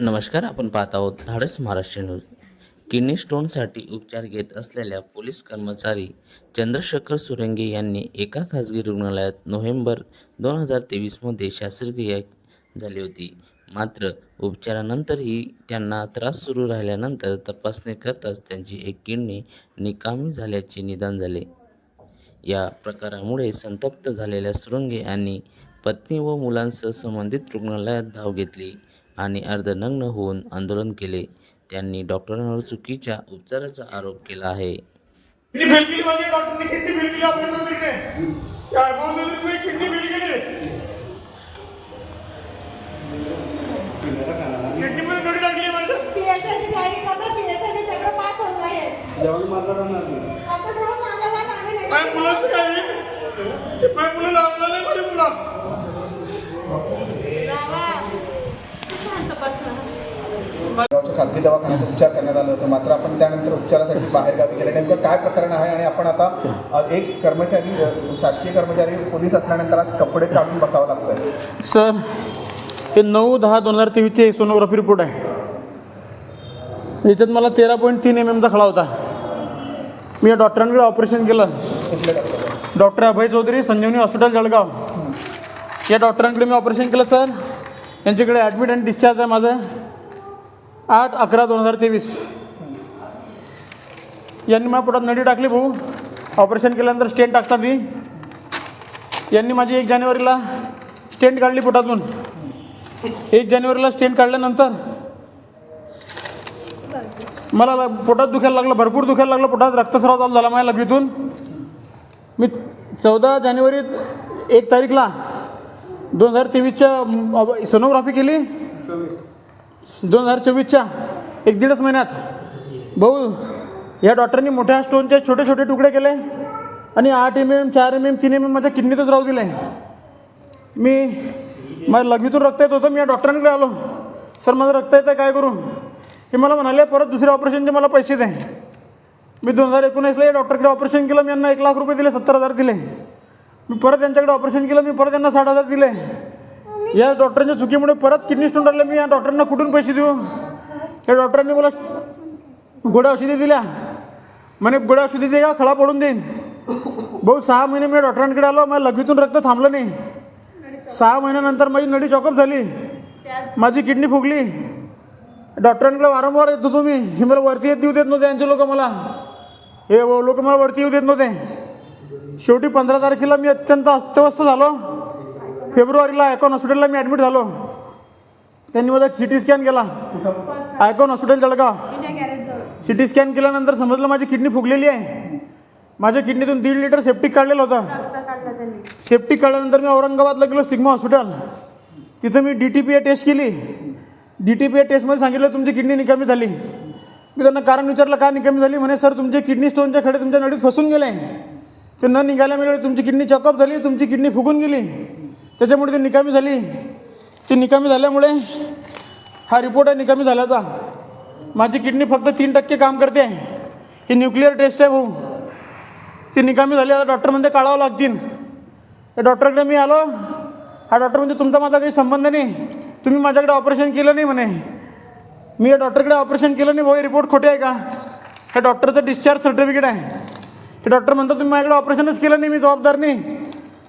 नमस्कार आपण पाहत आहोत धाडस महाराष्ट्र न्यूज किडनी स्टोनसाठी उपचार घेत असलेल्या पोलीस कर्मचारी चंद्रशेखर सुरंगे यांनी एका खाजगी रुग्णालयात नोव्हेंबर दोन हजार तेवीसमध्ये शस्त्रक्रिया झाली होती. मात्र उपचारानंतरही त्यांना त्रास सुरू राहिल्यानंतर तपासणी करताच त्यांची एक किडनी निकामी झाल्याचे निदान झाले. या प्रकारामुळे संतप्त झालेल्या सुरंगे यांनी पत्नी व मुलांसह संबंधित रुग्णालयात धाव घेतली. आणि अर्धनग्न होऊन आंदोलन केले. त्यांनी डॉक्टरांवर चुकीच्या उपचाराचा आरोप केला आहे. मुलाचं काय? मुलं लावला नाही माझ्या मुला. खासगी दवाखान्यात उपचार करण्यात आलं होतं. मात्र आपण त्यानंतर उपचारासाठी बाहेर गावी गेले. नेमकं काय प्रकरण आहे आणि आपण आता एक कर्मचारी शासकीय कर्मचारी पोलीस असल्यानंतर आज कपडे काढून बसावं लागतंय. सर हे नऊ दहा दोन हजार तेवीसचे सोनोग्राफी रिपोर्ट आहे. याच्यात मला तेरा पॉईंट तीन एम एमचा खळा होता. मी या डॉक्टरांकडे ऑपरेशन केलं. डॉक्टर? अभय चौधरी संजीवनी हॉस्पिटल जळगाव. या डॉक्टरांकडे मी ऑपरेशन केलं सर. यांच्याकडे ॲडमिट आणि डिस्चार्ज आहे माझं. आठ अकरा दोन हजार तेवीस. यांनी माझ्या पोटात नडी टाकली भाऊ. ऑपरेशन केल्यानंतर स्टेंट टाकतात ती यांनी माझी एक जानेवारीला स्टेंट काढली पोटातून. एक जानेवारीला स्टेंट काढल्यानंतर मला पोटात दुखायला लागलं भरपूर दुखायला लागलं पोटात रक्तस्राव चालू झाला माझ्या लघवीतून. मी चौदा जानेवारी एक तारीखला दोन हजार तेवीसच्या सोनोग्राफी केली? दोन हजार चोवीसच्या एक दीडच महिन्यात. भाऊ या डॉक्टरांनी मोठ्या स्टोनचे छोटे छोटे तुकडे केले आणि आठ एम एम चार एम एम तीन एम एम माझ्या किडनीतच राहू दिले. मी माझ्या लघवीतून रक्त येत होतं मी या डॉक्टरांकडे आलो. सर माझं रक्त येतं काय करू? हे मला म्हणाले परत दुसऱ्या ऑपरेशनचे मला पैसे दे. मी दोन हजार एकोणीसला या डॉक्टरकडे ऑपरेशन केलं मी यांना एक लाख रुपये दिले सत्तर हजार दिले. मी परत त्यांच्याकडे ऑपरेशन केलं मी परत त्यांना साठ हजार दिले. या डॉक्टरांच्या चुकीमुळे परत किडनी स्टोन राहिले मी या डॉक्टरांना कुठून पैसे देऊ? या डॉक्टरांनी मला गोड्या औषधी दिल्या. म्हणे गोड्या औषधी दे का? खळा पडून देईन. भाऊ सहा महिने मी डॉक्टरांकडे आलो माझ्या लघवीतून रक्त थांबलं नाही. सहा महिन्यानंतर माझी नडी चॉकअप झाली. माझी किडनी फुगली. डॉक्टरांकडे वारंवार येत होतो मी. हे मला वरती येत देऊ देत नव्हते यांचे लोक मला. हे लोक मला वरती येऊ देत नव्हते. शेवटी पंधरा तारखेला मी अत्यंत अस्तव्यस्त झालो. फेब्रुवारीला आयकॉन हॉस्पिटलला मी ॲडमिट झालो. त्यांनी माझा सी टी स्कॅन केला. Icon hospital Jalgaon. C T scan केल्यानंतर समजलं माझी किडनी फुगलेली आहे. माझ्या किडनीतून दीड लिटर सेप्टिक काढलेलं होतं. रक्त सेफ्टी काढल्यानंतर मी औरंगाबादला गेलो सिग्मा हॉस्पिटल तिथं मी D T P A test केली. डी टी पी ए टेस्टमध्ये सांगितलं तुमची किडनी निकामी झाली. मी त्यांना कारण विचारलं का निकामी झाली? म्हणे सर तुमचे किडनी स्टोनच्या खडे तुमच्या नडीत फसून गेले. ते न निघाल्यामुळे तुमची किडनी चॉकअप झाली तुमची किडनी फुगून गेली. त्याच्यामुळे ती निकामी झाली. ती निकामी झाल्यामुळे हा रिपोर्ट आहे निकामी झाल्याचा. माझी किडनी फक्त तीन टक्के काम करते. ही न्यूक्लिअर टेस्ट आहे भाऊ. ती निकामी झाली आता डॉक्टर म्हणजे काढावं लागतील. त्या डॉक्टरकडे मी आलो. हा डॉक्टर म्हणजे तुमचा माझा काही संबंध नाही. तुम्ही माझ्याकडे ऑपरेशन केलं नाही म्हणे. मी या डॉक्टरकडे ऑपरेशन केलं नाही भाऊ. हे रिपोर्ट खोटे आहे का? हे डॉक्टरचं डिस्चार्ज सर्टिफिकेट आहे. ते डॉक्टर म्हणतात तुम्ही माझ्याकडे ऑपरेशनच केलं नाही मी जबाबदार नाही.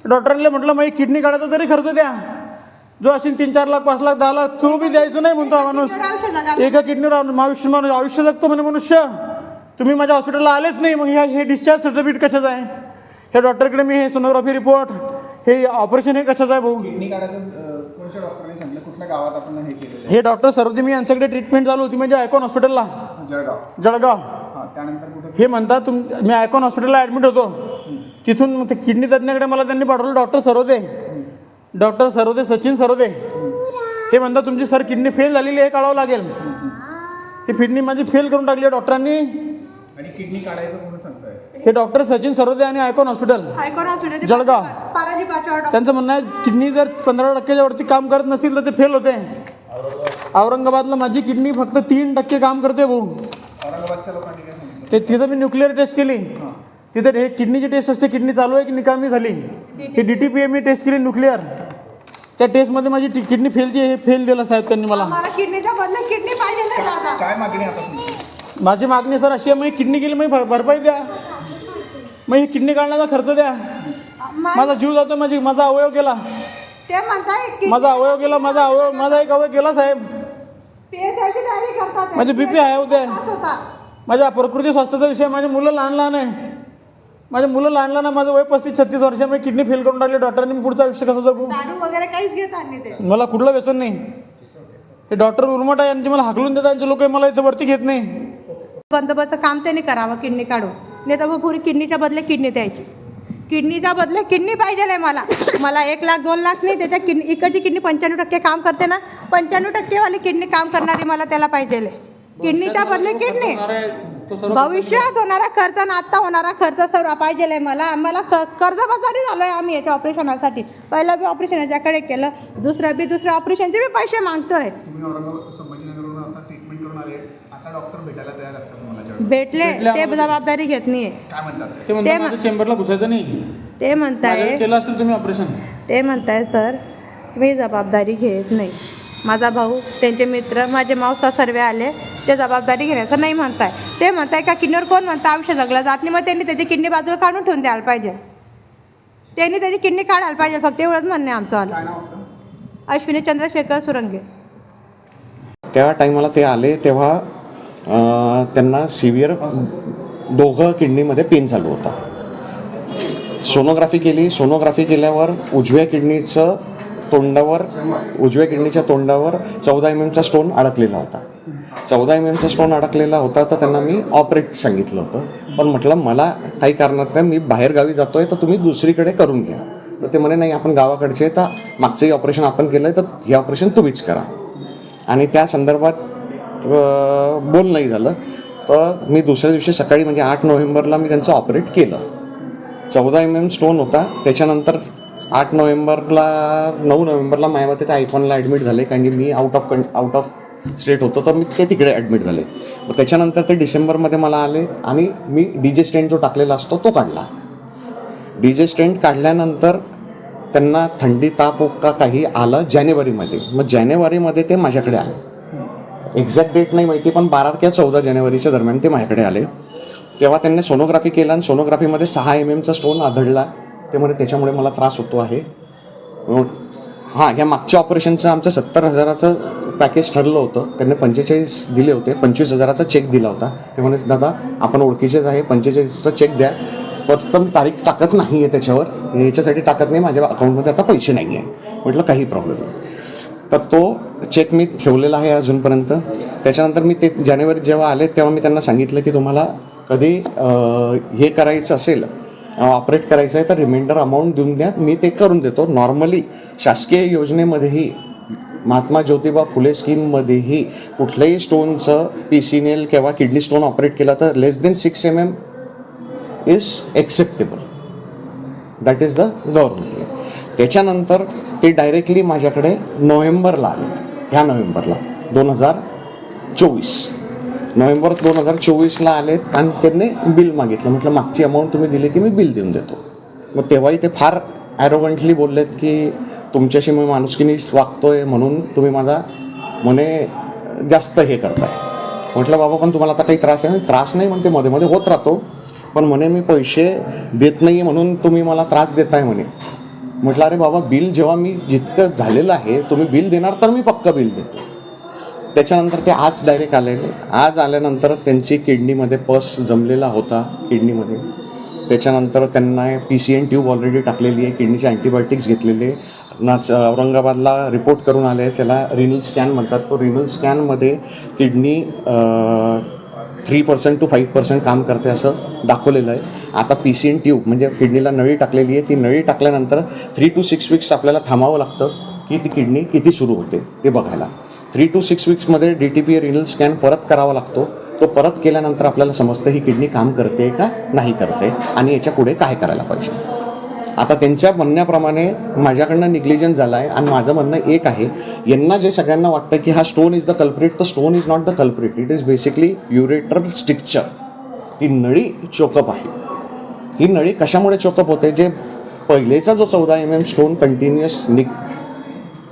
डॉक्टरला म्हटलं माझी किडनी काढायचा तरी खर्च द्या. जो असेल तीन चार लाख पाच लाख दहा लाख तो बी द्यायचं नाही म्हणतो हा माणूस. एका किडनीवर आयुष्य माणूस आयुष्य जगतो म्हणे मनुष्य. तुम्ही माझ्या हॉस्पिटलला आलेच नाही मग ह्या हे डिस्चार्ज सर्टिफिकेट कशाचं आहे? हे डॉक्टरकडे मी हे सोनोग्राफी रिपोर्ट हे ऑपरेशन हे कशाचं आहे भाऊ? डॉक्टरांनी हे डॉक्टर सरोदी मी यांच्याकडे ट्रीटमेंट चालू होती म्हणजे आयकॉन हॉस्पिटलला जळगाव. जळगाव. हां त्यानंतर कुठं? हे म्हणतात तुम मी आयकॉन हॉस्पिटलला ॲडमिट होतो. तिथून मग ते किडनी तज्ज्ञाकडे मला त्यांनी पाठवलं डॉक्टर सरोदे. डॉक्टर सरोदे सचिन सरोदे. हे म्हणतात तुमची सर किडनी फेल झालेली आहे काढावं लागेल. ही किडनी माझी फेल करून टाकली आहे डॉक्टरांनी. आणि किडनी काढायचं कोण सांगताय? हे डॉक्टर सचिन सरोदे आणि Icon hospital. High court Jalgaon. Paraji पाचवा डॉक्टर. त्यांचं म्हणणं आहे किडनी जर पंधरा टक्क्याच्या वरती काम करत नसेल तर ते फेल होते. औरंगाबादला माझी किडनी फक्त तीन टक्के काम करते भाऊ. औरंगाबादच्या लोकांनी काय सांगितलं? ते तिथं मी न्यूक्लिअर टेस्ट केली. तिथे हे किडनीची टेस्ट असते किडनी चालू आहे की निकामी झाली. ही D T P M test केली न्यूक्लिअर. त्या टेस्टमध्ये माझी किडनी फेलची हे फेल दिलं साहेब त्यांनी मला. मला किडनीच्या बदले किडनी पाहिजे नाही दादा. काय मागणी आता तुमची? माझी मागणी सर अशी आहे मग किडनी गेली मग भर भरपाई द्या. मग ही किडनी काढण्याचा खर्च द्या. मा- माझा जीव जातो माझी माझा अवयव गेला. ते म्हणताय की माझा अवयव गेला माझा अवयव माझा एक अवयव गेला साहेब. तयारी करतात. ते. माझे BP आहे उद्या. होता. माझ्या प्रकृती स्वास्थ्याचा विषय माझी मुलं लहान लहान आहे. माझे मुलं लहान लहान आहे माझं वय पस्तीस छत्तीस वर्ष मी किडनी फेल करून टाकली डॉक्टरांनी मी पुढचं आयुष्य कसं जगू? दारू वगैरे काहीच घेत आणि ते. मला कुठलं व्यसन नाही. हे डॉक्टर उर्मट आहे यांचे मला हाकलून देतात यांचे लोक मला याचं वरती घेत नाही. बंदोबस्त काम त्याने करावं किडनी काढून. नाही तर मग पुरी किडनीच्या बदले किडनी द्यायची. किडनीच्या बदले किडनी पाहिजे आहे मला. मला एक लाख दोन लाख नाही त्याच्या किडनी इकडची किडनी पंच्याण्णव टक्के काम करते ना पंच्याण्णव टक्केवाली किडनी काम करणारी मला त्याला पाहिजे किडनीच्या बदले किडनी. भविष्यात होणारा खर्च आणि आत्ता होणारा खर्च सर्व पाहिजे आहे मला आम्हाला क कर्जबाजारी झालो आहे आम्ही याच्या ऑपरेशनासाठी. पहिलं बी ऑपरेशन याच्याकडे केलं दुसरं बी दुसऱ्या ऑपरेशनचे बी पैसे मागतोय. आता ट्रीटमेंट करून आले. आता डॉक्टर भेटायला तयार. भेटले ते जबाबदारी घेत नाहीये काय म्हणतात ते? म्हणतात ते माझ्या चेंबरला घुसायचं नाही. ते म्हणताय केलं असेल तुम्ही ऑपरेशन. ते म्हणताय सर मी जबाबदारी घेत नाही. माझा भाऊ त्यांचे मित्र माझे मावसा सर्व आले ते जबाबदारी घेण्याचं नाही म्हणताय. ते म्हणताय का किडनीवर कोण म्हणतं आयुष्य जगलं जात नाही मग त्यांनी त्याची किडनी बाजूला काढून ठेवून द्यायला पाहिजे. त्यांनी त्याची किडनी काढायला पाहिजे फक्त एवढंच म्हणणं आहे आमचं आलं. अश्विनी चंद्रशेखर सुरंगे. त्या टायमाला ते आले तेव्हा त्यांना सिव्हिअर दोघं किडनीमध्ये पेन चालू होता. सोनोग्राफी केली सोनोग्राफी केल्यावर उजव्या किडनीचं तोंडावर उजव्या किडनीच्या तोंडावर चौदा एम एमचा स्टोन अडकलेला होता. चौदा एम एमचा स्टोन अडकलेला होता तर त्यांना मी ऑपरेट सांगितलं होतं. पण म्हटलं मला काही कारणात नाही मी बाहेर गावी जातो आहे तर तुम्ही दुसरीकडे करून घ्या. तर ते म्हणे नाही आपण गावाकडचे तर मागचंही ऑपरेशन आपण केलं आहे तर हे ऑपरेशन तुम्हीच करा. आणि त्या संदर्भात बोल नाही झालं. तर मी दुसऱ्या दिवशी सकाळी म्हणजे आठ नोव्हेंबरला मी त्यांचं ऑपरेट केलं. चौदा एम एम स्टोन होता. त्याच्यानंतर आठ नोव्हेंबरला नऊ नोव्हेंबरला माझ्यामध्ये ते आयफोनला ॲडमिट झाले. कारण की मी आउट ऑफ कं आउट ऑफ स्टेट होतो. तर मी ते तिकडे ॲडमिट झाले. मग त्याच्यानंतर ते डिसेंबरमध्ये मला आले आणि मी डी जे स्टँड जो टाकलेला असतो तो काढला. डी जे स्टँड काढल्यानंतर त्यांना थंडी ताप का काही आलं जानेवारीमध्ये. मग जानेवारीमध्ये ते माझ्याकडे आले. एक्झॅक्ट डेट नाही माहिती पण बारा किंवा चौदा जानेवारीच्या दरम्यान ते माझ्याकडे आले. तेव्हा त्यांनी सोनोग्राफी केलं आणि सोनोग्राफीमध्ये सहा एम एमचा स्टोन आढळला ते म्हणे त्याच्यामुळे मला त्रास होतो आहे. हां ह्या मागच्या ऑपरेशनचं आमचं सत्तर हजाराचं पॅकेज ठरलं होतं. त्यांनी पंचेचाळीस दिले होते. पंचवीस हजाराचा चेक दिला होता. ते म्हणे दादा आपण ओळखीचेच आहे. पंचेचाळीसचा चेक द्या. फक्त मी तारीख टाकत नाही आहे त्याच्यावर. याच्यासाठी टाकत नाही. माझ्या अकाउंटमध्ये आता पैसे नाही आहे म्हटलं काही प्रॉब्लेम नाही. तर तो चेक मी ठेवलेला आहे अजूनपर्यंत. त्याच्यानंतर मी ते जानेवारी जेव्हा आले तेव्हा मी त्यांना सांगितलं की तुम्हाला कधी हे करायचं असेल ऑपरेट करायचं आहे तर रिमाइंडर अमाऊंट देऊन द्या. मी ते करून देतो. नॉर्मली शासकीय योजनेमध्येही महात्मा ज्योतिबा फुले स्कीममध्येही कुठल्याही स्टोनचं पी सी नेल किंवा किडनी स्टोन ऑपरेट केला तर less than six M M is acceptable that is the government त्याच्यानंतर ते डायरेक्टली माझ्याकडे नोव्हेंबरला आले ह्या नोव्हेंबरला. दोन हजार चोवीस. नोव्हेंबर दोन हजार चोवीसला आलेत आणि त्यांनी बिल मागितलं. म्हटलं मागची अमाऊंट तुम्ही दिली की मी बिल देऊन देतो. मग तेव्हाही ते फार ॲरोगंटली बोललेत की तुमच्याशी मी माणुसकीने वागतोय म्हणून तुम्ही माझा म्हणे जास्त हे करताय. म्हटलं बाबा पण तुम्हाला आता काही त्रास आहे. त्रास नाही म्हणते मध्ये मध्ये होत राहतो. पण म्हणे मी पैसे देत नाही म्हणून तुम्ही मला त्रास देताय म्हणे. म्हटलं अरे बाबा बिल जेव्हा मी जितकं झालेलं आहे तुम्ही बिल देणार तर मी पक्का बिल देतो. त्याच्यानंतर ते आज डायरेक्ट आलेले. आज आल्यानंतर त्यांची किडनीमध्ये पस जमलेला होता किडनीमध्ये. त्याच्यानंतर त्यांना P C N tube already टाकलेली आहे किडनीचे अँटीबायोटिक्स घेतलेले. नाच औरंगाबादला रिपोर्ट करून आले त्याला रिनल स्कॅन म्हणतात. तो renal स्कॅनमध्ये kidney three percent to five percent काम करते असं दाखवलेलं आहे. आता पी सी एन ट्यूब म्हणजे किडनीला नळी टाकलेली आहे ती नळी टाकल्यानंतर थ्री टू सिक्स वीक्स आपल्याला थांबावं लागतं की ती किडनी किती सुरू होते ते बघायला. Three to six वीक्समध्ये D T P renal scan परत करावा लागतो. तो परत केल्यानंतर आपल्याला समजतं ही किडनी काम करते का नाही करते आणि याच्यापुढे काय करायला पाहिजे. आता त्यांच्या म्हणण्याप्रमाणे माझ्याकडनं निग्लिजन्स झाला आहे आणि माझं म्हणणं एक आहे यांना जे सगळ्यांना वाटतं की हा स्टोन इज द कल्प्रिट तर stone is not the culprit it is basically ureter stricture ती नळी चोकअप आहे. ही नळी कशामुळे चोकअप होते? जे पहिलेचा जो चौदा एम एम स्टोन कंटिन्युअस निघ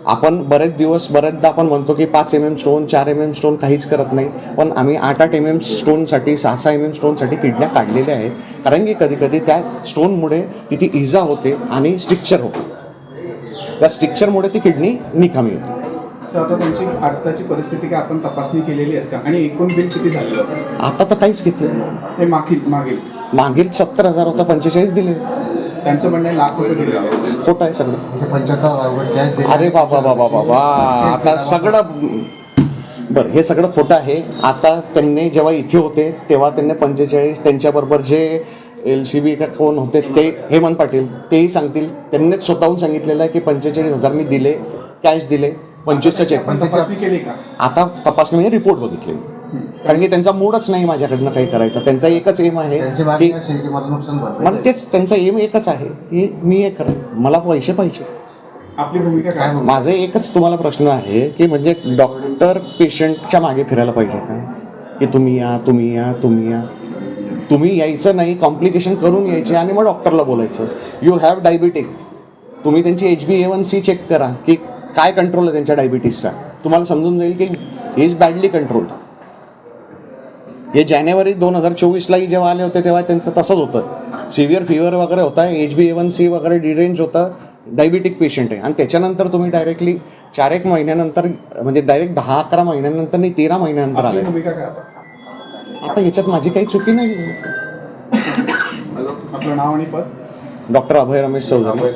आपण बरेच दिवस बरेचदा आपण म्हणतो की पाच एम एम स्टोन चार एम एम स्टोन काहीच करत नाही. पण आम्ही आठ आठ एम एम स्टोनसाठी सहा सहा एम एम स्टोनसाठी किडन्या काढलेल्या आहेत. कारण की कधी कधी त्या स्टोनमुळे तिथे इजा होते आणि स्ट्रिक्चर होते. त्या स्ट्रिक्चरमुळे ती किडनी निकामी होते. सर आता त्यांची आत्ताची परिस्थिती काय? आपण तपासणी केलेली आहे का? आणि एकूण बिल किती झालेलं आता तर काहीच घेतलं. हे मागील. मागील सत्तर हजार होता पंचेचाळीस दिले. त्यांचं म्हणणं लाख रुपये दिले आहे. खोटं आहे सगळं. पंच्याहत्तर हजार कॅश दिले. अरे बाबा बाबा बाबा आता सगळं बरं हे सगळं खोटं आहे. आता त्यांनी जेव्हा इथे होते तेव्हा त्यांनी पंचेचाळीस त्यांच्याबरोबर जे एल सी बी का कोण होते ते हेमंत पाटील तेही सांगतील. त्यांनीच स्वतःहून सांगितलेलं आहे की पंचेचाळीस हजार मी दिले कॅश दिले पंचवीसचं चेक आपण तपासणी केली का? आता तपासणी रिपोर्ट बघितले कारण की त्यांचा मूडच नाही माझ्याकडनं काही करायचा. त्यांचा एकच एम आहे की मला तेच त्यांचा एम एकच आहे की मी हे करेन. मला पैसे पाहिजे. आपली भूमिका काय? माझं एकच तुम्हाला प्रश्न आहे की म्हणजे डॉक्टर पेशंटच्या मागे फिरायला पाहिजे का की तुम्ही या तुम्ही या तुम्ही या. तुम्ही यायचं नाही कॉम्प्लिकेशन करून यायचे आणि मग डॉक्टरला बोलायचं. यू हॅव डायबिटिक तुम्ही त्यांची H B A one C check करा की काय कंट्रोल आहे त्यांच्या डायबिटीसचा तुम्हाला समजून जाईल की इज बॅडली कंट्रोल हे जानेवारी दोन हजार चोवीसलाही जेव्हा आले होते तेव्हा त्यांचं तसंच होतं. सिव्हिअर फिवर वगैरे होता H B A one C वगैरे डिरेंज होता डायबिटिक पेशंट आहे. आणि त्याच्यानंतर तुम्ही डायरेक्टली चार एक महिन्यानंतर म्हणजे डायरेक्ट दहा अकरा महिन्यानंतर नाही तेरा महिन्यानंतर आले. आता? ह्याच्यात माझी काही चुकी नाही. आपलं नाव आणि पद? डॉक्टर अभय रमेश चौधरी.